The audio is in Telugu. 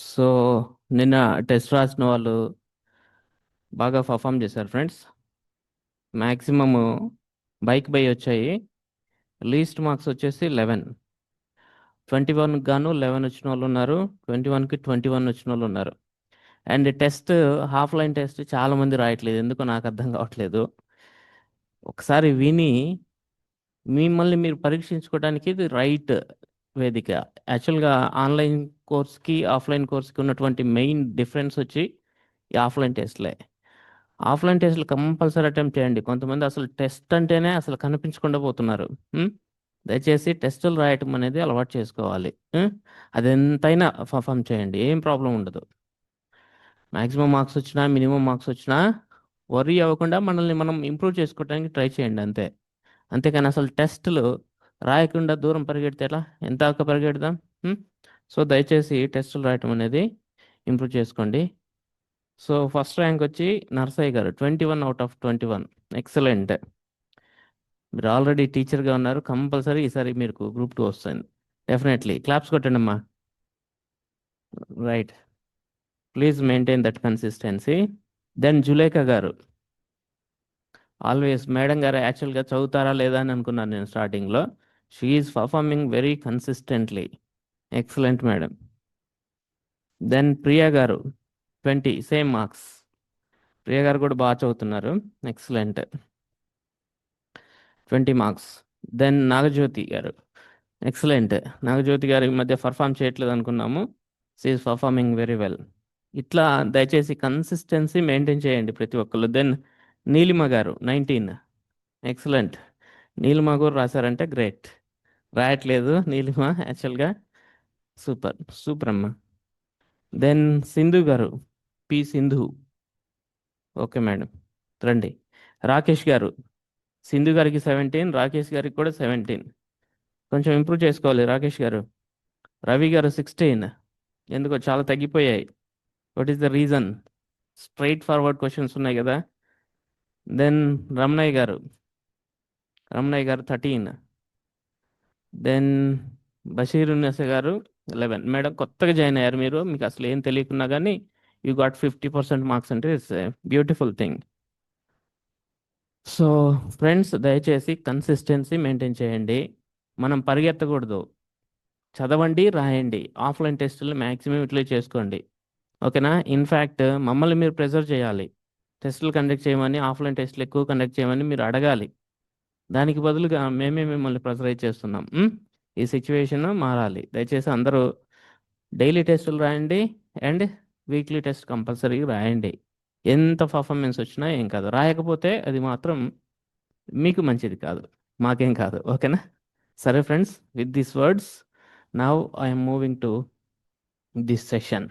సో నిన్న టెస్ట్ రాసిన వాళ్ళు బాగా పర్ఫామ్ చేశారు ఫ్రెండ్స్ మ్యాక్సిమము బైక్ బై వచ్చాయి. లీస్ట్ మార్క్స్ వచ్చేసి లెవెన్ ట్వంటీ వన్ గాను లెవెన్ వచ్చిన వాళ్ళు ఉన్నారు. ట్వంటీ వన్కి ట్వంటీ వన్ వచ్చిన వాళ్ళు ఉన్నారు. And test offline test చాలామంది రాయట్లేదు. ఎందుకో నాకు అర్థం కావట్లేదు. ఒకసారి విని మిమ్మల్ని మీరు పరీక్షించుకోవడానికి ఇది రైట్ వేదిక. యాక్చువల్గా ఆన్లైన్ కోర్స్కి ఆఫ్లైన్ కోర్స్కి ఉన్నటువంటి మెయిన్ డిఫరెన్స్ వచ్చి ఈ ఆఫ్లైన్ టెస్ట్లే. ఆఫ్లైన్ టెస్ట్లు కంపల్సరీ అటెంప్ట్ చేయండి. కొంతమంది అసలు టెస్ట్ అంటేనే అసలు కనిపించకుండా పోతున్నారు. దయచేసి టెస్టులు రాయటం అనేది అలవాటు చేసుకోవాలి. అది ఎంతైనా పర్ఫామ్ చేయండి. ఏం ప్రాబ్లం ఉండదు. మ్యాక్సిమం మార్క్స్ వచ్చినా మినిమం మార్క్స్ వచ్చినా వరీ అవ్వకుండా మనల్ని మనం ఇంప్రూవ్ చేసుకోవడానికి ట్రై చేయండి అంతే. అంతేకాని అసలు టెస్టులు రాయకుండా దూరం పరిగెడితే ఎలా? ఎంత దాకా పరిగెడదాం? సో దయచేసి టెస్టులు రాయటం అనేది ఇంప్రూవ్ చేసుకోండి. సో ఫస్ట్ ర్యాంక్ వచ్చి Narsayya garu twenty one out of twenty one. Excellent. మీరు ఆల్రెడీ టీచర్గా ఉన్నారు. కంపల్సరీ ఈసారి మీకు గ్రూప్ టూ వస్తుంది. డెఫినెట్లీ. క్లాప్స్ కొట్టండి అమ్మా right. Please maintain that consistency. Then Zulekha garu. Always madam గారు యాక్చువల్గా చదువుతారా లేదా అని అనుకున్నాను నేను స్టార్టింగ్లో. She is performing very consistently excellent madam then Priya garu twenty same marks Priya garu కూడా బాగా చదువుతున్నారు. Excellent twenty marks then Nagajyothi garu. Excellent Nagajyothi గారు ఈ మధ్య పర్ఫామ్ చేయట్లేదు అనుకున్నాము. సీఈస్ పర్ఫార్మింగ్ వెరీ వెల్ ఇట్లా దయచేసి కన్సిస్టెన్సీ మెయింటైన్ చేయండి ప్రతి ఒక్కళ్ళు. దెన్ నీలిమ గారు నైన్టీన్ ఎక్సలెంట్ నీలిమ గారు రాశారంటే గ్రేట్ రాయట్లేదు నీలిమ యాక్చువల్గా. సూపర్ సూపర్ అమ్మ దెన్ సింధు గారు పి. సింధు. Okay madam. రండి. రాకేష్ గారు సింధు గారికి సెవెంటీన్ రాకేష్ గారికి కూడా సెవెంటీన్. కొంచెం ఇంప్రూవ్ చేసుకోవాలి రాకేష్ గారు. రవి గారు సిక్స్టీన్. ఎందుకో చాలా తగ్గిపోయాయి. What is the reason straightforward questions ఉన్నాయి కదా. దెన్ రమణయ్య గారు రమణయ్య గారు థర్టీన్. దెన్ బషీర్ ఉన్నస గారు లెవెన్ మేడం కొత్తగా జాయిన్ అయ్యారు మీరు. మీకు అసలు ఏం తెలియకున్నా కానీ you got fifty percent marks అంటే it's beautiful thing so friends దయచేసి కన్సిస్టెన్సీ మెయింటైన్ చేయండి. మనం పరిగెత్తకూడదు. చదవండి రాయండి. ఆఫ్లైన్ టెస్టులు మ్యాక్సిమం ఇట్లా చేసుకోండి. ఓకేనా? ఇన్ఫ్యాక్ట్ మమ్మల్ని మీరు ప్రెజర్ చేయాలి. టెస్టులు కండక్ట్ చేయమని ఆఫ్లైన్ టెస్టులు ఎక్కువ కండక్ట్ చేయమని మీరు అడగాలి. దానికి బదులుగా మేమే మిమ్మల్ని ప్రెజరైజ్ చేస్తున్నాం. ఈ సిచ్యువేషన్ మారాలి. దయచేసి అందరూ డైలీ టెస్టులు రాయండి అండ్ వీక్లీ టెస్ట్ కంపల్సరీ రాయండి. ఎంత పర్ఫార్మెన్స్ వచ్చినా ఏం కాదు. రాయకపోతే అది మాత్రం మీకు మంచిది కాదు. మాకేం కాదు. ఓకేనా? సరే friends with this words now I'm moving to this session.